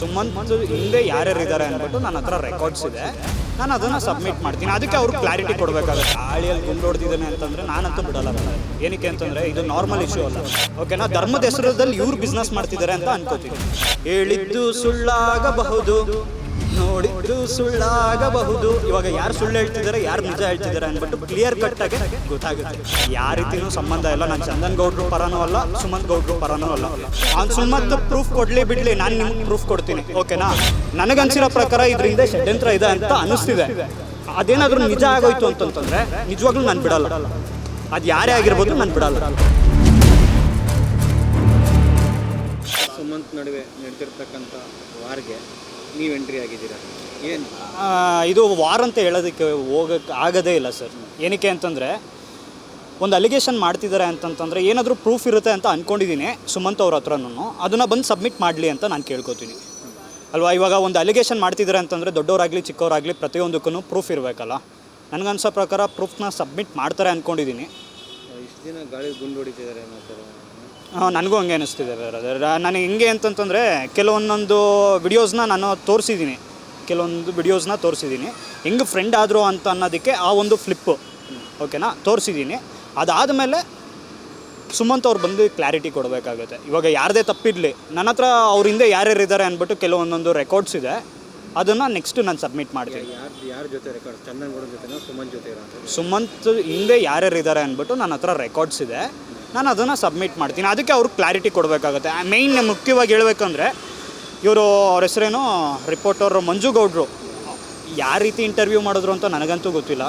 ಸುಮಂತ್ ಹಿಂದೆ ಯಾರ್ಯಾರು ಇದ್ದಾರೆ ಅಂದ್ಬಿಟ್ಟು ನನ್ನ ಹತ್ರ ರೆಕಾರ್ಡ್ಸ್ ಇದೆ. ನಾನು ಅದನ್ನು ಸಬ್ಮಿಟ್ ಮಾಡ್ತೀನಿ. ಅದಕ್ಕೆ ಅವ್ರು ಕ್ಲಾರಿಟಿ ಕೊಡಬೇಕಾಗುತ್ತೆ. ಹಾಳಿಯಲ್ಲಿ ಗುಂಡು ಹೊಡೆದಿದ್ದಾನೆ ಅಂತಂದರೆ ನಾನಂತೂ ಬಿಡಲ್ಲ. ಏನಕ್ಕೆ ಅಂತಂದರೆ ಇದು ನಾರ್ಮಲ್ ಇಶ್ಯೂ ಅಲ್ಲ. ಓಕೆನಾ ಧರ್ಮದ ಹೆಸರದಲ್ಲಿ ಇವ್ರು ಬಿಸ್ನೆಸ್ ಮಾಡ್ತಿದ್ದಾರೆ ಅಂತ ಅನ್ಕೋತೀನಿ. ಹೇಳಿದ್ದು ಸುಳ್ಳಾಗಬಹುದು. ನೋಡಿದ್ದು ಸುಳ್ಳಾಗಬಹುದು. ಇವಾಗ ಯಾರು ಸುಳ್ಳು ಹೇಳ್ತಿದ್ದಾರೆ, ಯಾರು ನಿಜ ಹೇಳ್ತಿದ್ದಾರೆ ಅಂದ್ಬಿಟ್ಟು ಕ್ಲಿಯರ್ ಕಟ್ ಆಗಿ ಗೊತ್ತಾಗುತ್ತೆ. ಯಾವ ರೀತಿನೂ ಸಂಬಂಧ ಇಲ್ಲ. ನಾನು ಚಂದನ್ ಗೌಡ್ರು ಪರನೂ ಅಲ್ಲ, ಸುಮಂತ್ ಗೌಡ್ರು ಪರನೂ ಅಲ್ಲ. ಅವ್ನು ಸುಮಂತ್ ಪ್ರೂಫ್ ಕೊಡ್ಲಿ ಬಿಡ್ಲಿ, ನಾನು ನಿಮ್ಗೆ ಪ್ರೂಫ್ ಕೊಡ್ತೀನಿ. ಓಕೆನಾ ನನಗನ್ಸಿರೋ ಪ್ರಕಾರ ಇದರಿಂದ ಷಡ್ಯಂತ್ರ ಇದೆ ಅಂತ ಅನಿಸ್ತಿದೆ. ಅದೇನಾದ್ರೂ ನಿಜ ಆಗೋಯ್ತು ಅಂತಂತಂದ್ರೆ, ನಿಜವಾಗ್ಲೂ ನಾನು ಬಿಡಲ್ಲ. ಅದು ಯಾರೇ ಆಗಿರ್ಬೋದು ನಾನು ಬಿಡಲ್ಲ. ಸುಮಂತ್ ನಡುವೆ ನಡೆದಿರ್ತಕ್ಕಂಥ ವಾರ್ಗೆ ನೀವು ಎಂಟ್ರಿ ಆಗಿದ್ದೀರಾ? ಏನು? ಇದು ವಾರ್ ಅಂತ ಹೇಳೋದಕ್ಕೆ ಹೋಗಕ್ಕೆ ಆಗೋದೇ ಇಲ್ಲ ಸರ್. ಏನಕ್ಕೆ ಅಂತಂದರೆ ಒಂದು ಅಲಿಗೇಷನ್ ಮಾಡ್ತಿದ್ದಾರೆ ಅಂತಂತಂದರೆ ಏನಾದರೂ ಪ್ರೂಫ್ ಇರುತ್ತೆ ಅಂತ ಅಂದ್ಕೊಂಡಿದ್ದೀನಿ ಸುಮಂತ್ ಅವ್ರ ಹತ್ರನೂ ಅದನ್ನು ಬಂದು ಸಬ್ಮಿಟ್ ಮಾಡಲಿ ಅಂತ ನಾನು ಕೇಳ್ಕೊತೀನಿ. ಅಲ್ವಾ? ಇವಾಗ ಒಂದು ಅಲಿಗೇಷನ್ ಮಾಡ್ತಿದ್ದಾರೆ ಅಂತಂದರೆ ದೊಡ್ಡವರಾಗಲಿ ಚಿಕ್ಕವರಾಗಲಿ ಪ್ರತಿಯೊಂದಕ್ಕೂ ಪ್ರೂಫ್ ಇರಬೇಕಲ್ಲ. ನನಗನ್ಸೋ ಪ್ರಕಾರ ಪ್ರೂಫ್ನ ಸಬ್ಮಿಟ್ ಮಾಡ್ತಾರೆ ಅಂದ್ಕೊಂಡಿದ್ದೀನಿ ಇಷ್ಟು ದಿನ ಗಾಳಿ ಗುಂಡು ಹೊಡಿತಿದ್ದಾರೆ ಅನ್ನೋ ಥರ ನನಗೂ ಹಂಗೆ ಅನಿಸ್ತಿದೆ ಬ್ರದರ್ ನನಗೆ ಹೆಂಗೆ ಅಂತಂತಂದರೆ ಕೆಲವೊಂದೊಂದು ವಿಡಿಯೋಸ್ನ ನಾನು ತೋರಿಸಿದ್ದೀನಿ. ಕೆಲವೊಂದು ವಿಡಿಯೋಸ್ನ ತೋರಿಸಿದ್ದೀನಿ. ಹೆಂಗೆ ಫ್ರೆಂಡ್ ಆದರು ಅಂತ ಅನ್ನೋದಕ್ಕೆ ಆ ಒಂದು ಫ್ಲಿಪ್ಪು ಓಕೆನಾ ತೋರಿಸಿದ್ದೀನಿ. ಅದಾದಮೇಲೆ ಸುಮಂತ್ ಅವ್ರು ಬಂದು ಕ್ಲಾರಿಟಿ ಕೊಡಬೇಕಾಗುತ್ತೆ. ಇವಾಗ ಯಾರದೇ ತಪ್ಪಿರಲಿ ನನ್ನ ಹತ್ರ ಅವ್ರ ಹಿಂದೆ ಯಾರ್ಯಾರು ಇದ್ದಾರೆ ಅಂದ್ಬಿಟ್ಟು ಕೆಲವೊಂದೊಂದು ರೆಕಾರ್ಡ್ಸ್ ಇದೆ. ಅದನ್ನು ನೆಕ್ಸ್ಟ್ ನಾನು ಸಬ್ಮಿಟ್ ಮಾಡ್ತೀನಿ. ಯಾರು ಜೊತೆ ರೆಕಾರ್ಡ್ ಜೊತೆ ಸುಮಂತ್ ಹಿಂದೆ ಯಾರ್ಯಾರು ಇದ್ದಾರೆ ಅಂದ್ಬಿಟ್ಟು ನನ್ನ ಹತ್ರ ರೆಕಾರ್ಡ್ಸ್ ಇದೆ. ನಾನು ಅದನ್ನು ಸಬ್ಮಿಟ್ ಮಾಡ್ತೀನಿ. ಅದಕ್ಕೆ ಅವ್ರಿಗೆ ಕ್ಲಾರಿಟಿ ಕೊಡಬೇಕಾಗುತ್ತೆ. ಮೇಯ್ನ್ ಮುಖ್ಯವಾಗಿ ಹೇಳಬೇಕಂದ್ರೆ, ಇವರು ಅವ್ರ ಹೆಸರೇನು ರಿಪೋರ್ಟರ್ ಮಂಜು ಗೌಡ್ರು. ಯಾವ ರೀತಿ ಇಂಟರ್ವ್ಯೂ ಮಾಡಿದ್ರು ಅಂತ ನನಗಂತೂ ಗೊತ್ತಿಲ್ಲ.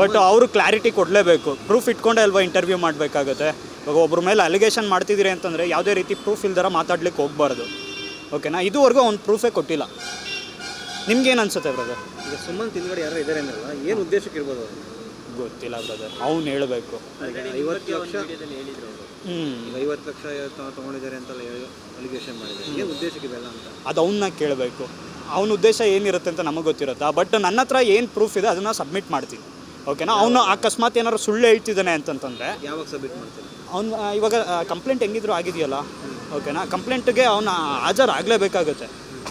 ಬಟ್ ಅವರು ಕ್ಲಾರಿಟಿ ಕೊಡಲೇಬೇಕು. ಪ್ರೂಫ್ ಇಟ್ಕೊಂಡೇ ಅಲ್ವಾ ಇಂಟರ್ವ್ಯೂ ಮಾಡಬೇಕಾಗುತ್ತೆ. ಇವಾಗ ಒಬ್ಬರ ಮೇಲೆ ಅಲಿಗೇಷನ್ ಮಾಡ್ತಿದ್ದೀರಿ ಅಂತಂದರೆ ಯಾವುದೇ ರೀತಿ ಪ್ರೂಫ್ ಇಲ್ದಾರ ಮಾತಾಡ್ಲಿಕ್ಕೆ ಹೋಗ್ಬಾರ್ದು. ಓಕೆನಾ ಇದುವರೆಗೂ ಅವ್ನು ಪ್ರೂಫೇ ಕೊಟ್ಟಿಲ್ಲ. ನಿಮ್ಗೇನು ಅನ್ಸುತ್ತೆ ಬ್ರದರ್ ಈಗ ಸುಮ್ಮನೆ ತಿಂದ್ಗಡೆ ಯಾರು ಇದ್ದಾರೆ ಏನು ಉದ್ದೇಶಕ್ಕೆ ಇರ್ಬೋದು ಗೊತ್ತಿಲ್ಲ ಬ್ರದರ್ ಅವ್ನು ಹೇಳಬೇಕು. ಐವತ್ತು ಲಕ್ಷ ಹ್ಞೂ ಐವತ್ತು ಲಕ್ಷ ತೊಗೊಂಡಿದ್ದಾರೆ ತಗೊಂಡಿದ್ದಾರೆ ಅಂತೆಲ್ಲ ಅಲಿಗೇಷನ್ ಮಾಡಿದ್ದಾರೆ. ಏನು ಉದ್ದೇಶಕ್ಕೆ ಬೇಡ ಅಂತ? ಅದು ಅವನ್ನ ಕೇಳಬೇಕು. ಅವನ ಉದ್ದೇಶ ಏನಿರುತ್ತೆ ಅಂತ ನಮಗೆ ಗೊತ್ತಿರುತ್ತಾ. ಬಟ್ ನನ್ನ ಹತ್ರ ಏನು ಪ್ರೂಫ್ ಇದೆ ಅದನ್ನು ಸಬ್ಮಿಟ್ ಮಾಡ್ತೀನಿ. ಓಕೆನಾ ಅವನು ಅಕಸ್ಮಾತ್ ಏನಾದ್ರು ಸುಳ್ಳು ಹೇಳ್ತಿದ್ದಾನೆ ಅಂತಂತಂದರೆ ಯಾವಾಗ ಸಬ್ಮಿಟ್ ಮಾಡ್ತೀನಿ ಅವ್ನು ಇವಾಗ ಕಂಪ್ಲೇಂಟ್ ಹೆಂಗಿದ್ರು ಆಗಿದೆಯಲ್ಲ? ಓಕೆನಾ ಕಂಪ್ಲೇಂಟ್ಗೆ ಅವನ ಹಾಜರಾಗಲೇಬೇಕಾಗುತ್ತೆ.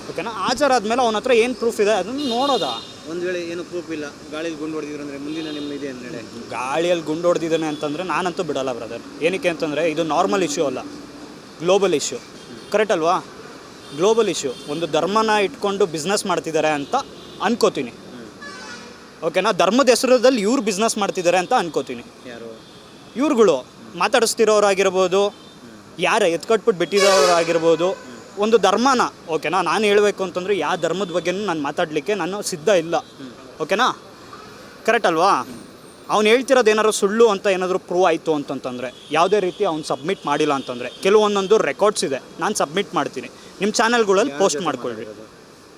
ಓಕೆನಾ ಹಾಜರಾದ್ಮೇಲೆ ಅವನ ಹತ್ರ ಏನು ಪ್ರೂಫ್ ಇದೆ ಅದನ್ನು ನೋಡೋದಾ? ಒಂದು ವೇಳೆ ಏನು ಪ್ರೂಫ್ ಇಲ್ಲ ಗಾಳಿಯಲ್ಲಿ ಗುಂಡು ಹೊಡೆದಿದ್ರು ಅಂದರೆ ಮುಂದಿನ ನಿಮ್ಮ ಇದೆ ಅಂದರೆ. ಗಾಳಿಯಲ್ಲಿ ಗುಂಡು ಹೊಡೆದಿದ್ದಾನೆ ಅಂತಂದರೆ ನಾನಂತೂ ಬಿಡಲ್ಲ ಬ್ರದರ್ ಏನಕ್ಕೆ ಅಂತಂದರೆ ಇದು ನಾರ್ಮಲ್ ಇಶ್ಯೂ ಅಲ್ಲ ಗ್ಲೋಬಲ್ ಇಶ್ಯೂ ಕರೆಕ್ಟ್ ಅಲ್ವಾ? ಗ್ಲೋಬಲ್ ಇಶ್ಯೂ ಒಂದು ಧರ್ಮನ ಇಟ್ಕೊಂಡು ಬಿಸ್ನೆಸ್ ಮಾಡ್ತಿದ್ದಾರೆ ಅಂತ ಅನ್ಕೋತೀನಿ. ಓಕೆನಾ ಧರ್ಮದ ಹೆಸರದಲ್ಲಿ ಇವ್ರು ಬಿಸ್ನೆಸ್ ಮಾಡ್ತಿದ್ದಾರೆ ಅಂತ ಅನ್ಕೋತೀನಿ. ಯಾರು? ಇವ್ರುಗಳು ಮಾತಾಡಿಸ್ತಿರೋರಾಗಿರ್ಬೋದು ಯಾರು ಎತ್ಕಟ್ಬಿಟ್ಟು ಬಿಟ್ಟಿರೋರಾಗಿರ್ಬೋದು ಒಂದು ಧರ್ಮನ ಓಕೆನಾ ನಾನು ಹೇಳಬೇಕು ಅಂತಂದರೆ ಯಾವ ಧರ್ಮದ ಬಗ್ಗೆನೂ ನಾನು ಮಾತಾಡಲಿಕ್ಕೆ ನಾನು ಸಿದ್ಧ ಇಲ್ಲ. ಓಕೆನಾ? ಕರೆಕ್ಟ್ ಅಲ್ವಾ? ಅವ್ನು ಹೇಳ್ತಿರೋದು ಏನಾದ್ರು ಸುಳ್ಳು ಅಂತ ಏನಾದರೂ ಪ್ರೂವ್ ಆಯಿತು ಅಂತಂತಂದರೆ ಯಾವುದೇ ರೀತಿ ಅವ್ನು ಸಬ್ಮಿಟ್ ಮಾಡಿಲ್ಲ ಅಂತಂದರೆ ಕೆಲವೊಂದೊಂದು ರೆಕಾರ್ಡ್ಸ್ ಇದೆ ನಾನು ಸಬ್ಮಿಟ್ ಮಾಡ್ತೀನಿ. ನಿಮ್ಮ ಚಾನಲ್ಗಳಲ್ಲಿ ಪೋಸ್ಟ್ ಮಾಡ್ಕೊಳ್ಳಿ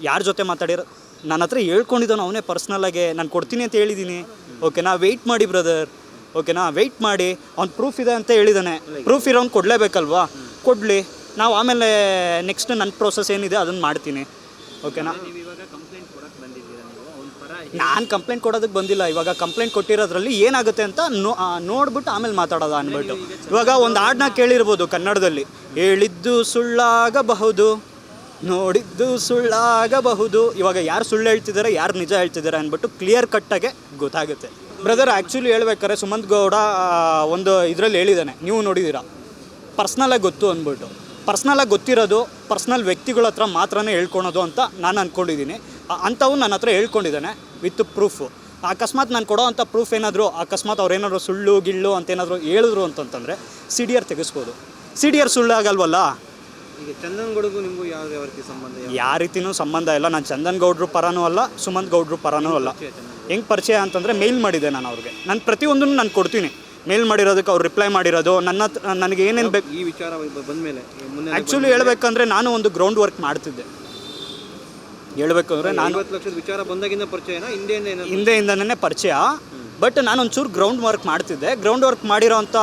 ಯಾರ ಜೊತೆ ಮಾತಾಡಿರೋ ನನ್ನ ಹತ್ರ ಹೇಳ್ಕೊಂಡಿದ್ದಾನು ಅವನೇ ಪರ್ಸ್ನಲಾಗೆ ನಾನು ಕೊಡ್ತೀನಿ ಅಂತ ಹೇಳಿದ್ದೀನಿ ಓಕೆನಾ? ವೆಯ್ಟ್ ಮಾಡಿ ಬ್ರದರ್ ಓಕೆನಾ? ವೆಯ್ಟ್ ಮಾಡಿ ಅವ್ನು ಪ್ರೂಫ್ ಇದೆ ಅಂತ ಹೇಳಿದ್ದಾನೆ ಪ್ರೂಫ್ ಇರೋನು ಕೊಡಲೇಬೇಕಲ್ವಾ? ಕೊಡಲಿ. ನಾವು ಆಮೇಲೆ ನೆಕ್ಸ್ಟ್ ನನ್ನ ಪ್ರೋಸೆಸ್ ಏನಿದೆ ಅದನ್ನು ಮಾಡ್ತೀನಿ. ಓಕೆನಾ ನಾನು ಕಂಪ್ಲೇಂಟ್ ಕೊಡೋದಕ್ಕೆ ಬಂದಿಲ್ಲ. ಇವಾಗ ಕಂಪ್ಲೇಂಟ್ ಕೊಟ್ಟಿರೋದ್ರಲ್ಲಿ ಏನಾಗುತ್ತೆ ಅಂತ ನೋ ನೋಡ್ಬಿಟ್ಟು ಆಮೇಲೆ ಮಾತಾಡೋದು ಅಂದ್ಬಿಟ್ಟು ಇವಾಗ ಒಂದು ಹಾಡನ್ನ ಕೇಳಿರ್ಬೋದು ಕನ್ನಡದಲ್ಲಿ. ಹೇಳಿದ್ದು ಸುಳ್ಳಾಗಬಹುದು ನೋಡಿದ್ದು ಸುಳ್ಳಾಗಬಹುದು. ಇವಾಗ ಯಾರು ಸುಳ್ಳು ಹೇಳ್ತಿದ್ದಾರೆ ಯಾರು ನಿಜ ಹೇಳ್ತಿದ್ದಾರೆ ಅಂದ್ಬಿಟ್ಟು ಕ್ಲಿಯರ್ ಕಟ್ಟಾಗೆ ಗೊತ್ತಾಗುತ್ತೆ. ಬ್ರದರ್ ಆ್ಯಕ್ಚುಲಿ ಹೇಳ್ಬೇಕಾದ್ರೆ ಸುಮಂತ್ ಗೌಡ ಒಂದು ಇದರಲ್ಲಿ ಹೇಳಿದ್ದಾನೆ. ನೀವು ನೋಡಿದ್ದೀರಾ? ಪರ್ಸ್ನಲಾಗಿ ಗೊತ್ತು ಅಂದ್ಬಿಟ್ಟು ಪರ್ಸ್ನಲಾಗಿ ಗೊತ್ತಿರೋದು ಪರ್ಸ್ನಲ್ ವ್ಯಕ್ತಿಗಳ ಹತ್ರ ಮಾತ್ರನೇ ಹೇಳ್ಕೊಳೋದು ಅಂತ ನಾನು ಅಂದ್ಕೊಂಡಿದ್ದೀನಿ ಅಂಥವು ನನ್ನ ಹತ್ರ ಹೇಳ್ಕೊಂಡಿದ್ದಾನೆ ವಿತ್ ಪ್ರೂಫು. ಅಕಸ್ಮಾತ್ ನಾನು ಕೊಡೋ ಅಂಥ ಪ್ರೂಫ್ ಏನಾದರೂ ಅಕಸ್ಮಾತ್ ಅವ್ರೇನಾದ್ರು ಏನಾದರೂ ಸುಳ್ಳು ಗಿಳ್ಳು ಅಂತ ಏನಾದರೂ ಹೇಳಿದ್ರು ಅಂತಂತಂದರೆ ಸಿ ಡಿ ಆರ್ ತೆಗೆಸ್ಬೋದು. ಸಿ ಡಿ ಆರ್ ಸುಳ್ಳು ಆಗಲ್ವಲ್ಲ ಈಗ ನಿಮಗೂ ಯಾವ ಯಾವ ರೀತಿ ಸಂಬಂಧ ಯಾವ ರೀತಿಯೂ ಸಂಬಂಧ ಇಲ್ಲ. ನಾನು ಚಂದನ್ ಗೌಡ್ರು ಪರನೂ ಅಲ್ಲ ಸುಮಂತ್ ಗೌಡ್ರು ಪರನೂ ಅಲ್ಲ. ಹೆಂಗೆ ಪರಿಚಯ ಅಂತಂದರೆ ಮೇಲ್ ಮಾಡಿದೆ ನಾನು ಅವ್ರಿಗೆ. ನಾನು ಪ್ರತಿಯೊಂದನ್ನು ನಾನು ಕೊಡ್ತೀನಿ. ಮೇಲ್ ಮಾಡಿರೋದಕ್ಕೆ ಅವ್ರು ರಿಪ್ಲೈ ಮಾಡಿರೋದು. ನನ್ನ ಹತ್ರ ನನಗೆ ಏನೇನು ಬೇಕು ಈ ವಿಚಾರ ಬಂದ ಮೇಲೆ ಆ್ಯಕ್ಚುಲಿ ಹೇಳ್ಬೇಕಂದ್ರೆ ನಾನು ಒಂದು ಗ್ರೌಂಡ್ ವರ್ಕ್ ಮಾಡ್ತಿದ್ದೆ. ಹೇಳ್ಬೇಕಂದ್ರೆ ನಾನು ಲಕ್ಷದ ವಿಚಾರ ಬಂದಾಗಿಂದ ಪರಿಚಯ ಹಿಂದೆಯಿಂದ ಹಿಂದೆಯಿಂದನೇ ಪರಿಚಯ. ಬಟ್ ನಾನು ಒಂಚೂರು ಗ್ರೌಂಡ್ ವರ್ಕ್ ಮಾಡ್ತಿದ್ದೆ. ಗ್ರೌಂಡ್ ವರ್ಕ್ ಮಾಡಿರೋಂಥ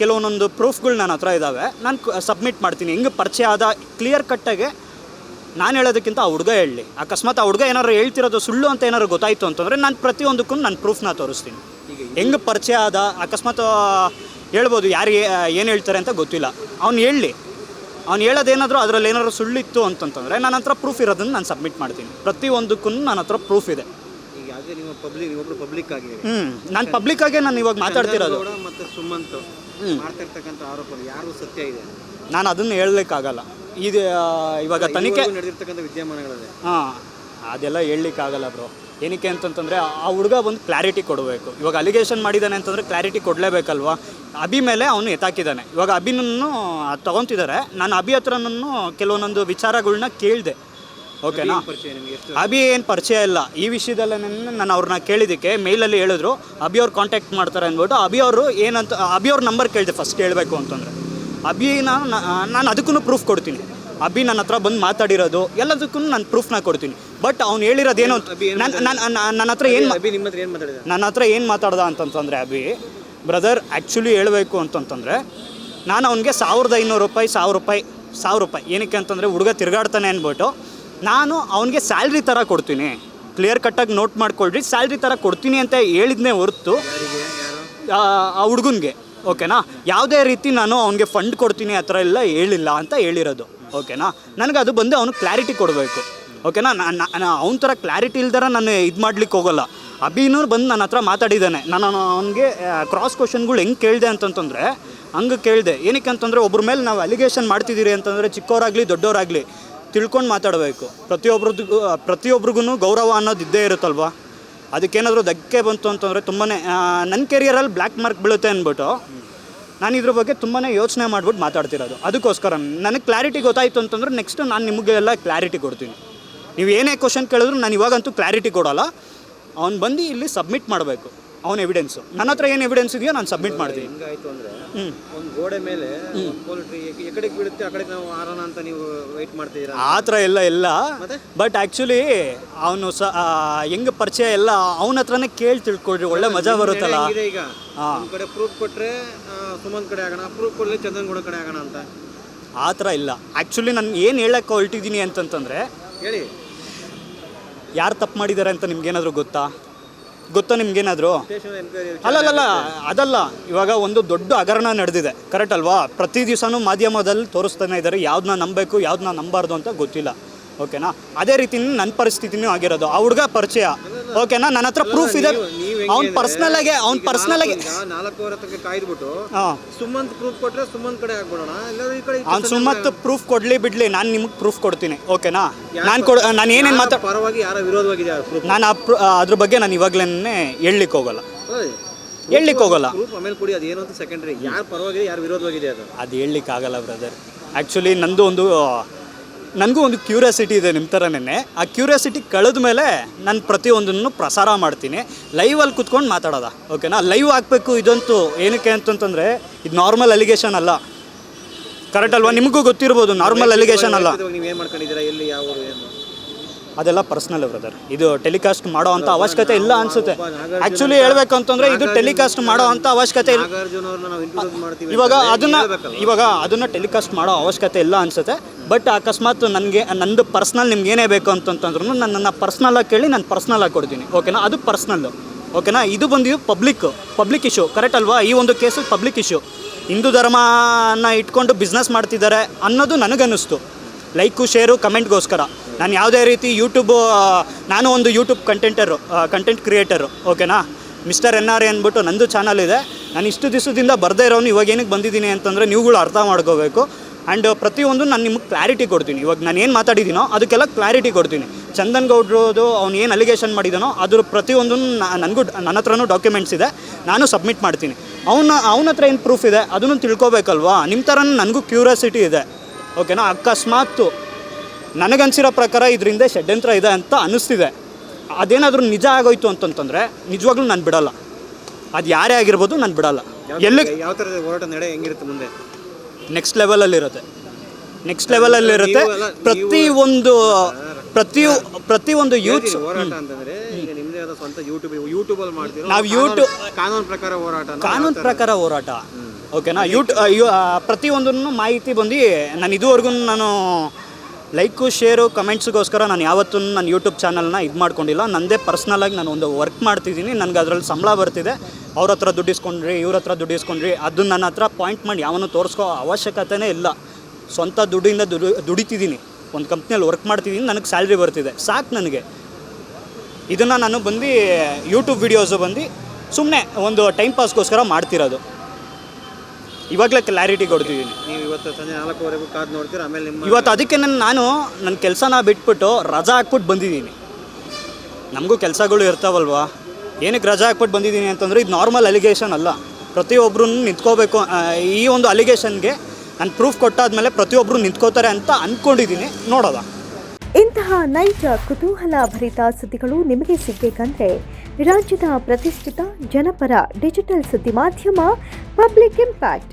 ಕೆಲವೊಂದೊಂದು ಪ್ರೂಫ್ಗಳು ನನ್ನ ಹತ್ರ ಇದ್ದಾವೆ ನಾನು ಸಬ್ಮಿಟ್ ಮಾಡ್ತೀನಿ. ಹೆಂಗೆ ಪರಿಚಯ ಆದ? ಕ್ಲಿಯರ್ ಕಟ್ಟಾಗೆ ನಾನು ಹೇಳೋದಕ್ಕಿಂತ ಆ ಹುಡುಗ ಹೇಳಿ. ಅಕಸ್ಮಾತ್ ಆ ಹುಡುಗ ಏನಾದ್ರು ಹೇಳ್ತಿರೋದು ಸುಳ್ಳು ಅಂತ ಏನಾದ್ರು ಗೊತ್ತಾಯಿತು ಅಂತಂದರೆ ನಾನು ಪ್ರತಿಯೊಂದಕ್ಕೂ ನನ್ನ ಪ್ರೂಫ್ನ ತೋರಿಸ್ತೀನಿ. ಹೆಂಗೆ ಪರಿಚಯ ಆದ? ಅಕಸ್ಮಾತ್ ಹೇಳ್ಬೋದು ಯಾರಿಗೆ ಏನು ಹೇಳ್ತಾರೆ ಅಂತ ಗೊತ್ತಿಲ್ಲ. ಅವ್ನು ಹೇಳಲಿ ಅವ್ನು ಹೇಳೋದೇನಾದರೂ ಅದರಲ್ಲಿ ಏನಾದರೂ ಸುಳ್ಳಿತ್ತು ಅಂತಂತಂದರೆ ನನ್ನ ಹತ್ರ ಪ್ರೂಫ್ ಇರೋದನ್ನು ನಾನು ಸಬ್ಮಿಟ್ ಮಾಡ್ತೀನಿ. ಪ್ರತಿಯೊಂದಕ್ಕೂ ನನ್ನ ಹತ್ರ ಪ್ರೂಫ್ ಇದೆ. ಯಾವುದೇ ನೀವು ಪಬ್ಲಿಕ್ ಆಗಿ ಹ್ಞೂ ನಾನು ನಾನು ಇವಾಗ ಮಾತಾಡ್ತಿರೋದು. ಮತ್ತು ಸುಮಂತ್ ಆರೋಪ ಯಾರು ಸತ್ಯ ಇದೆ? ನಾನು ಅದನ್ನು ಹೇಳಲಿಕ್ಕಾಗಲ್ಲ. ಇದು ಇವಾಗ ತನಿಖೆ ನಡೆದಿರ್ತಕ್ಕಂಥ ವಿದ್ಯಮಾನಗಳಲ್ಲಿ ಹಾಂ. ಅದೆಲ್ಲ ಹೇಳಲಿಕ್ಕಾಗಲ್ಲ ಬ್ರೋ. ಏನಕ್ಕೆ ಅಂತಂತಂದರೆ ಆ ಹುಡುಗ ಒಂದು ಕ್ಲಾರಿಟಿ ಕೊಡಬೇಕು. ಇವಾಗ ಅಲಿಗೇಷನ್ ಮಾಡಿದ್ದಾನೆ ಅಂತಂದರೆ ಕ್ಲಾರಿಟಿ ಕೊಡಲೇಬೇಕಲ್ವಾ? ಅಭಿ ಮೇಲೆ ಅವನು ಎತ್ತಾಕಿದ್ದಾನೆ ಇವಾಗ ಅಭಿನನ್ನು ತೊಗೊತಿದ್ದಾರೆ ನಾನು ಅಭಿ ಹತ್ರನೂ ಕೆಲವೊಂದೊಂದು ವಿಚಾರಗಳನ್ನ ಕೇಳಿದೆ. ಓಕೆನಾ? ಅಭಿ ಏನು ಪರಿಚಯ ಇಲ್ಲ. ಈ ವಿಷಯದಲ್ಲೇ ನಾನು ಅವ್ರನ್ನ ಕೇಳಿದ್ದಕ್ಕೆ ಮೇಲಲ್ಲಿ ಹೇಳಿದ್ರು ಅಭಿ ಅವ್ರು ಕಾಂಟ್ಯಾಕ್ಟ್ ಮಾಡ್ತಾರೆ ಅಂದ್ಬಿಟ್ಟು ಅಭಿ ಅವರು ಏನಂತ ಅಭಿ ಅವ್ರ ನಂಬರ್ ಕೇಳಿದೆ ಫಸ್ಟ್ ಹೇಳಬೇಕು ಅಂತಂದರೆ. ಅಭಿನ ನಾನು ಅದಕ್ಕೂ ಪ್ರೂಫ್ ಕೊಡ್ತೀನಿ. ಅಭಿ ನನ್ನ ಹತ್ರ ಬಂದು ಮಾತಾಡಿರೋದು ಎಲ್ಲದಕ್ಕೂ ನಾನು ಪ್ರೂಫ್ನ ಕೊಡ್ತೀನಿ. ಬಟ್ ಅವ್ನು ಹೇಳಿರೋದೇನು ನನ್ನ ನನ್ನ ಹತ್ರ ಏನು ಅಭಿ ನಿಮ್ಮ ಹತ್ರ ಏನು ಮಾತಾಡಿದ? ನನ್ನ ಹತ್ರ ಏನು ಮಾತಾಡ್ದ ಅಂತಂತಂದರೆ ಅಭಿ ಬ್ರದರ್ ಆ್ಯಕ್ಚುಲಿ ಹೇಳಬೇಕು ಅಂತಂತಂದರೆ ನಾನು ಅವನಿಗೆ ಸಾವಿರದ ಐನೂರು ರೂಪಾಯಿ ಸಾವಿರ ರೂಪಾಯಿ ಸಾವಿರ ರೂಪಾಯಿ ಏನಕ್ಕೆ ಅಂತಂದರೆ ಹುಡುಗ ತಿರುಗಾಡ್ತಾನೆ ಅಂದ್ಬಿಟ್ಟು ನಾನು ಅವನಿಗೆ ಸ್ಯಾಲ್ರಿ ಥರ ಕೊಡ್ತೀನಿ. ಕ್ಲಿಯರ್ ಕಟ್ಟಾಗಿ ನೋಟ್ ಮಾಡ್ಕೊಳ್ರಿ ಸ್ಯಾಲ್ರಿ ಥರ ಕೊಡ್ತೀನಿ ಅಂತ ಹೇಳಿದ್ನೇ ಹೊರತು ಆ ಆ ಹುಡುಗನಿಗೆ ಓಕೆನಾ ಯಾವುದೇ ರೀತಿ ನಾನು ಅವನಿಗೆ ಫಂಡ್ ಕೊಡ್ತೀನಿ ಆ ಥರ ಎಲ್ಲ ಹೇಳಿಲ್ಲ ಅಂತ ಹೇಳಿರೋದು. ಓಕೆನಾ? ನನಗೆ ಅದು ಬಂದು ಅವನು ಕ್ಲಾರಿಟಿ ಕೊಡಬೇಕು. ಓಕೆನಾ? ನಾನು ಅವನ ಥರ ಕ್ಲಾರಿಟಿ ಇಲ್ದರ ನಾನು ಇದು ಮಾಡ್ಲಿಕ್ಕೆ ಹೋಗೋಲ್ಲ. ಅಭಿನವ್ರು ಬಂದು ನನ್ನ ಹತ್ರ ಮಾತಾಡಿದ್ದಾನೆ ನಾನು ಅವನಿಗೆ ಕ್ರಾಸ್ ಕ್ವಶನ್ಗಳು ಹೆಂಗೆ ಕೇಳಿದೆ ಅಂತಂತಂದರೆ, ಹಂಗೆ ಕೇಳಿದೆ. ಏನಕ್ಕೆ ಅಂತಂದರೆ ಒಬ್ಬರ ಮೇಲೆ ನಾವು ಅಲಿಗೇಷನ್ ಮಾಡ್ತಿದ್ದೀರಿ ಅಂತಂದರೆ ಚಿಕ್ಕವರಾಗಲಿ ದೊಡ್ಡವರಾಗಲಿ ತಿಳ್ಕೊಂಡು ಮಾತಾಡಬೇಕು. ಪ್ರತಿಯೊಬ್ರದ್ದು ಪ್ರತಿಯೊಬ್ರಿಗೂ ಗೌರವ ಅನ್ನೋದು ಇದ್ದೇ ಇರುತ್ತಲ್ವಾ? ಅದಕ್ಕೇನಾದರೂ ಧಕ್ಕೆ ಬಂತು ಅಂತಂದರೆ ತುಂಬಾ ನನ್ನ ಕೆರಿಯರಲ್ಲಿ ಬ್ಲ್ಯಾಕ್ ಮಾರ್ಕ್ ಬೀಳುತ್ತೆ ಅಂದ್ಬಿಟ್ಟು ನಾನು ಇದ್ರ ಬಗ್ಗೆ ತುಂಬಾ ಯೋಚನೆ ಮಾಡ್ಬಿಟ್ಟು ಮಾತಾಡ್ತಿರೋದು. ಅದಕ್ಕೋಸ್ಕರ ನನಗೆ ಕ್ಲಾರಿಟಿ ಗೊತ್ತಾಯಿತು ಅಂತಂದ್ರೆ ನೆಕ್ಸ್ಟ್ ನಾನು ನಿಮಗೆಲ್ಲ ಕ್ಲಾರಿಟಿ ಕೊಡ್ತೀನಿ. ನೀವು ಏನೇ ಕ್ವಶನ್ ಕೇಳಿದ್ರು ನಾನು ಇವಾಗಂತೂ ಕ್ಲಾರಿಟಿ ಕೊಡೋಲ್ಲ. ಅವ್ನು ಬಂದು ಇಲ್ಲಿ ಸಬ್ಮಿಟ್ ಮಾಡಬೇಕು ಅವನ ಎವಿಡೆನ್ಸು ನನ್ನ ಹತ್ರ ಏನು ಎವಿಡೆನ್ಸ್ ಇದೆಯೋ ನಾನು ಸಬ್ಮಿಟ್ ಮಾಡ್ತೀನಿ. ಹೆಂಗಾಯ್ತು ಅಂದ್ರೆ ಹ್ಞೂ ಒಂದು ಗೋಡೆ ಮೇಲೆ ಪೋಲ್ಟ್ರಿ ಎಕಡೆಗೆ ಬೀಳುತ್ತೆ ಆ ಕಡೆಗೆ ನಾವು ಆರೋಣ ಅಂತ ನೀವು ವೆಯ್ಟ್ ಮಾಡ್ತೀರಾ? ಆ ಥರ ಎಲ್ಲ ಇಲ್ಲ. ಬಟ್ ಆ್ಯಕ್ಚುಲಿ ಅವನು ಸ ಹೆಂಗೆ ಪರಿಚಯ ಎಲ್ಲ ಅವನ ಹತ್ರನೇ ಕೇಳಿ ತಿಳ್ಕೊಳ್ರಿ ಒಳ್ಳೆ ಮಜಾ ಬರುತ್ತಲ್ಲ. ಈಗ? ಹಾಂ. ಕಡೆ ಪ್ರೂಫ್ ಕೊಟ್ರೆ ಆ, ಸುಮಂತ್ ಕಡೆ ಆಗೋಣ ಅಪ್ರೂವ್ ಕೊಡಲಿ ಚಂದನ್ ಗೌಡ ಕಡೆ ಆಗೋಣ ಅಂತ? ಆ ಥರ ಇಲ್ಲ. ಆ್ಯಕ್ಚುಲಿ ನಾನು ಏನು ಹೇಳಕ್ಕೆ ಹೊರಟಿದ್ದೀನಿ ಅಂತಂತಂದರೆ ಹೇಳಿ. ಯಾರು ತಪ್ಪು ಮಾಡಿದ್ದಾರೆ ಅಂತ ನಿಮ್ಗೇನಾದರೂ ಗೊತ್ತಾ? ಗೊತ್ತಾ ನಿಮ್ಗೇನಾದರೂ? ಅಲ್ಲಲ್ಲ ಅದಲ್ಲ. ಇವಾಗ ಒಂದು ದೊಡ್ಡ ಹಗರಣ ನಡೆದಿದೆ. ಕರೆಕ್ಟ್ ಅಲ್ವಾ? ಪ್ರತಿ ದಿವಸನೂ ಮಾಧ್ಯಮದಲ್ಲಿ ತೋರಿಸ್ತಾನೆ ಇದ್ದಾರೆ ಯಾವ್ದನ್ನ ನಂಬಬೇಕು ಯಾವ್ದನ್ನ ನಂಬಾರ್ದು ಅಂತ ಗೊತ್ತಿಲ್ಲ. ಓಕೆನಾ ಅದೇ ರೀತಿ ನನ್ನ ಪರಿಸ್ಥಿತಿನೂ ಆಗಿರೋದು. ಆ ಹುಡುಗ ಪರಿಚಯ. ಓಕೆನಾ ನನ್ನ ಹತ್ರ ಪ್ರೂಫ್ ಇದೆ. ಅವ್ನು ಪರ್ಸ್ನಲ್ ಆಗಿ ಅವ್ನು ಪರ್ಸ್ನಲ್ ಆಗಿ ನಾಲ್ಕೂವರೆ ತನಕ ಕಾಯ್ದುಬಿಟ್ಟು ಸುಮಂತ್ ಪ್ರೂಫ್ ಕೊಡ್ಲಿ ಸುಮಂತ್ ಕಡೆ ಈ ಕಡೆ ಅವ್ನು ಸುಮ್ಮತ್ತು ಪ್ರೂಫ್ ಕೊಡಲಿ ಬಿಡಲಿ ನಾನು ನಿಮ್ಗೆ ಪ್ರೂಫ್ ಕೊಡ್ತೀನಿ. ಓಕೆನಾ ನಾನು ಕೊಡ ನಾನು ಏನೇನು ಮಾತಾಡ ಮಾತಾ ಪರವಾಗಿ ಯಾರ ವಿರೋಧವಾಗಿದೆ ಪ್ರೂಫ್ ನಾನು ಅದ್ರ ಬಗ್ಗೆ ನಾನು ಇವಾಗಲೇ ಹೇಳಲಿಕ್ಕೆ ಹೋಗಲ್ಲ. ಹೇಳಲಿಕ್ಕೆ ಹೋಗಲ್ಲ. ಪ್ರೂಫ್ ಆಮೇಲೆ ಕೊಡಿ ಅದು ಏನು ಅಂತ ಸೆಕೆಂಡ್ರಿ ಯಾರು ಪರವಾಗಿದೆ ಯಾರು ವಿರೋಧವಾಗಿದೆ ಅದು? ಅದು ಹೇಳಲಿಕ್ಕೆ ಆಗಲ್ಲ ಬ್ರದರ್ ಆ್ಯಕ್ಚುಲಿ ನಂದು ಒಂದು ನನಗೂ ಒಂದು ಕ್ಯೂರಿಯಾಸಿಟಿ ಇದೆ ನಿಮ್ಮ ಥರನೇ ಆ ಕ್ಯೂರಿಯಾಸಿಟಿ ಕಳೆದ ಮೇಲೆ ನಾನು ಪ್ರತಿಯೊಂದನ್ನು ಪ್ರಸಾರ ಮಾಡ್ತೀನಿ. ಲೈವಲ್ಲಿ ಕುತ್ಕೊಂಡು ಮಾತಾಡೋದ ಓಕೆನಾ ಲೈವ್ ಹಾಕಬೇಕು ಇದಂತೂ ಏನಕ್ಕೆ ಅಂತಂತಂದರೆ ಇದು ನಾರ್ಮಲ್ ಅಲಿಗೇಷನ್ ಅಲ್ಲ. ಕರೆಕ್ಟ್ ಅಲ್ವಾ? ನಿಮಗೂ ಗೊತ್ತಿರ್ಬೋದು ನಾರ್ಮಲ್ ಅಲಿಗೇಷನ್ ಅಲ್ಲ. ಇವಾಗ ನೀವು ಏನು ಮಾಡ್ಕೊಂಡಿದ್ದೀರಾ? ಎಲ್ಲಿ ಯಾವ ಊರು ಏನು? ಅದೆಲ್ಲ ಪರ್ಸ್ನಲ್ ಬ್ರದರ್ ಇದು ಟೆಲಿಕಾಸ್ಟ್ ಮಾಡೋ ಅಂತ ಅವಶ್ಯಕತೆ ಇಲ್ಲ ಅನ್ಸುತ್ತೆ. ಆಕ್ಚುಲಿ ಹೇಳ್ಬೇಕು ಅಂತಂದ್ರೆ ಇದು ಟೆಲಿಕಾಸ್ಟ್ ಮಾಡೋ ಅಂತ ಅವಶ್ಯಕತೆ ಇಲ್ಲ. ಇವಾಗ ಅದನ್ನ ಇವಾಗ ಅದನ್ನ ಟೆಲಿಕಾಸ್ಟ್ ಮಾಡೋ ಅವಶ್ಯಕತೆ ಇಲ್ಲ ಅನ್ಸುತ್ತೆ. ಬಟ್ ಅಕಸ್ಮಾತ್ ನನಗೆ, ನಂದು ಪರ್ಸ್ನಲ್ ನಿಮ್ಗೆ ಏನೇ ಬೇಕು ಅಂತಂತಂದ್ರೂ ನನ್ನನ್ನು ಪರ್ಸ್ನಲಾಗಿ ಕೇಳಿ ನಾನು ಪರ್ಸ್ನಲಾಗಿ ಕೊಡ್ತೀನಿ. ಓಕೆನಾ ಅದು ಪರ್ಸ್ನಲ್ ಓಕೆನಾ ಇದು ಬಂದು ಪಬ್ಲಿಕ್ ಪಬ್ಲಿಕ್ ಇಶ್ಯೂ ಕರೆಕ್ಟ್ ಅಲ್ವಾ? ಈ ಒಂದು ಕೇಸು ಪಬ್ಲಿಕ್ ಇಶ್ಯೂ ಹಿಂದೂ ಧರ್ಮನ ಇಟ್ಕೊಂಡು ಬಿಸ್ನೆಸ್ ಮಾಡ್ತಿದ್ದಾರೆ ಅನ್ನೋದು ನನಗನ್ನಿಸ್ತು. ಲೈಕು ಶೇರು ಕಮೆಂಟ್ಗೋಸ್ಕರ ನಾನು ಯಾವುದೇ ರೀತಿ ಯೂಟ್ಯೂಬು ನಾನು ಒಂದು ಯೂಟ್ಯೂಬ್ ಕಂಟೆಂಟರು ಕಂಟೆಂಟ್ ಕ್ರಿಯೇಟರು ಓಕೆನಾ ಮಿಸ್ಟರ್ ಎನ್ ಆರ್ ಅಂದ್ಬಿಟ್ಟು ನಂದು ಚಾನಲ್ ಇದೆ. ನಾನು ಇಷ್ಟು ದಿವಸದಿಂದ ಬರದೇ ಇರೋನು ಇವಾಗ ಏನಕ್ಕೆ ಬಂದಿದ್ದೀನಿ ಅಂತಂದರೆ ನೀವುಗಳು ಅರ್ಥ ಮಾಡ್ಕೋಬೇಕು. ಆ್ಯಂಡ್ ಪ್ರತಿಯೊಂದು ನಾನು ನಿಮಗೆ ಕ್ಲಾರಿಟಿ ಕೊಡ್ತೀನಿ. ಇವಾಗ ನಾನು ಏನು ಮಾತಾಡಿದ್ದೀನೋ ಅದಕ್ಕೆಲ್ಲ ಕ್ಲಾರಿಟಿ ಕೊಡ್ತೀನಿ. ಚಂದನ್ ಗೌಡ್ರದು ಅವ್ನು ಏನು ಅಲಿಗೇಷನ್ ಮಾಡಿದಾನೋ ಅದ್ರ ಪ್ರತಿಯೊಂದು ನನಗೂ ನನ್ನ ಹತ್ರನೂ ಡಾಕ್ಯುಮೆಂಟ್ಸ್ ಇದೆ. ನಾನು ಸಬ್ಮಿಟ್ ಮಾಡ್ತೀನಿ. ಅವನ ಅವನ ಹತ್ರ ಏನು ಪ್ರೂಫ್ ಇದೆ ಅದನ್ನು ತಿಳ್ಕೊಬೇಕಲ್ವಾ? ನಿಮ್ಮ ಥರ ನನಗೂ ಕ್ಯೂರಿಯಾಸಿಟಿ ಇದೆ. ಓಕೆನಾ ಅಕಸ್ಮಾತ್ ನನಗನ್ಸಿರೋ ಪ್ರಕಾರ ಇದರಿಂದ ಷಡ್ಯಂತ್ರ ಇದೆ ಅಂತ ಅನ್ನಿಸ್ತಿದೆ. ಅದೇನಾದರೂ ನಿಜ ಆಗೋಯ್ತು ಅಂತಂತಂದರೆ ನಿಜವಾಗ್ಲೂ ನಾನು ಬಿಡಲ್ಲ. ಅದು ಯಾರೇ ಆಗಿರ್ಬೋದು ನಾನು ಬಿಡಲ್ಲ. ಎಲ್ಲಿ ಯಾವ ಥರದ ಹೋರಾಟ ನಡೆ ಹೆಂಗಿರುತ್ತೆ ಮುಂದೆ? ನೆಕ್ಸ್ಟ್ ಲೆವೆಲಲ್ಲಿರುತ್ತೆ ನೆಕ್ಸ್ಟ್ ಲೆವೆಲಲ್ಲಿರುತ್ತೆ ಪ್ರತಿ ಒಂದು ಪ್ರತಿ ಪ್ರತಿ ಒಂದು ಯೂತ್ ಹೇಳ್ತೀನಿ, ಹೋರಾಟ ಅಂತಂದ್ರೆ ಈಗ ನಿಮ್ದೇ ಆದ ಸ್ವಂತ ಯೂಟ್ಯೂಬ್ ಮಾಡ್ತೀರೋ ನಾವು ಯೂಟ್ಯೂಬ್- ಕಾನೂನು ಪ್ರಕಾರ ಹೋರಾಟ ಕಾನೂನು ಪ್ರಕಾರ ಹೋರಾಟ. ಓಕೆನಾ ಯೂಟ್ಯೂ ಪ್ರತಿಯೊಂದನ್ನು ಮಾಹಿತಿ ಬಂದು ನಾನು ಇದುವರೆಗೂ ನಾನು ಲೈಕು, ಶೇರು, ಕಮೆಂಟ್ಸ್ಗೋಸ್ಕರ ನಾನು ಯಾವತ್ತೂ ನನ್ನ ಯೂಟ್ಯೂಬ್ ಚಾನಲ್ನ ಇದು ಮಾಡ್ಕೊಂಡಿಲ್ಲ. ನನ್ನದೇ ಪರ್ಸ್ನಲಾಗಿ ನಾನು ಒಂದು ವರ್ಕ್ ಮಾಡ್ತಿದ್ದೀನಿ. ನನಗೆ ಅದರಲ್ಲಿ ಸಂಬಳ ಬರ್ತಿದೆ. ಅವ್ರ ಹತ್ರ ದುಡ್ಡು ಇಸ್ಕೊಂಡ್ರಿ, ಇವ್ರ ಹತ್ರ ದುಡ್ಡು ಇಸ್ಕೊಂಡ್ರಿ ನನ್ನ ಹತ್ರ ಪಾಯಿಂಟ್ ಮಾಡಿ ಯಾವನು ತೋರಿಸ್ಕೋ ಅವಶ್ಯಕತೆನೇ ಇಲ್ಲ. ಸ್ವಂತ ದುಡ್ಡಿಂದ ದುಡಿ, ದುಡಿತಿದ್ದೀನಿ. ಒಂದು ಕಂಪ್ನಿಯಲ್ಲಿ ವರ್ಕ್ ಮಾಡ್ತಿದ್ದೀನಿ, ನನಗೆ ಸ್ಯಾಲ್ರಿ ಬರ್ತಿದೆ. ಸಾಕು ನನಗೆ. ಇದನ್ನು ನಾನು ಬಂದು ಯೂಟ್ಯೂಬ್ ವೀಡಿಯೋಸು ಬಂದು ಸುಮ್ಮನೆ ಒಂದು ಟೈಮ್ ಪಾಸ್ಗೋಸ್ಕರ ಮಾಡ್ತಿರೋದು. ಇವಾಗಲೇ ಕ್ಲಾರಿಟಿ ಕೊಡ್ತಿದ್ದೀನಿ ನೀವು ಇವತ್ತು ಸಂಜೆ ನಾಲ್ಕುವರೆಗೂ ಕಾದು ನೋಡ್ತೀರಾ? ಆಮೇಲೆ ನಿಮ್ಮ ಇವತ್ತು ಅದಕ್ಕೆ ನನ್ನ ನಾನು ನನ್ನ ಕೆಲಸನ ಬಿಟ್ಬಿಟ್ಟು ರಜಾ ಹಾಕ್ಬಿಟ್ಟು ಬಂದಿದ್ದೀನಿ. ನಮಗೂ ಕೆಲಸಗಳು ಇರ್ತಾವಲ್ವಾ? ಏನಕ್ಕೆ ರಜಾ ಹಾಕ್ಬಿಟ್ಟು ಬಂದಿದ್ದೀನಿ ಅಂತಂದರೆ ಇದು ನಾರ್ಮಲ್ ಅಲಿಗೇಷನ್ ಅಲ್ಲ. ಪ್ರತಿಯೊಬ್ಬರು ನಿಂತ್ಕೋಬೇಕು ಈ ಒಂದು ಅಲಿಗೇಷನ್ಗೆ ನಾನು ಪ್ರೂಫ್ ಕೊಟ್ಟಾದ್ಮೇಲೆ ಪ್ರತಿಯೊಬ್ಬರು ನಿಂತ್ಕೋತಾರೆ ಅಂತ ಅಂದ್ಕೊಂಡಿದ್ದೀನಿ ನೋಡೋದ? ಇಂತಹ ನೈಜ ಕುತೂಹಲ ಭರಿತ ಸುದ್ದಿಗಳು ನಿಮಗೆ ಸಿಗಬೇಕಂದ್ರೆ ರಾಜ್ಯದ ಪ್ರತಿಷ್ಠಿತ ಜನಪರ ಡಿಜಿಟಲ್ ಸುದ್ದಿ ಮಾಧ್ಯಮ ಪಬ್ಲಿಕ್ ಇಂಪ್ಯಾಕ್ಟ್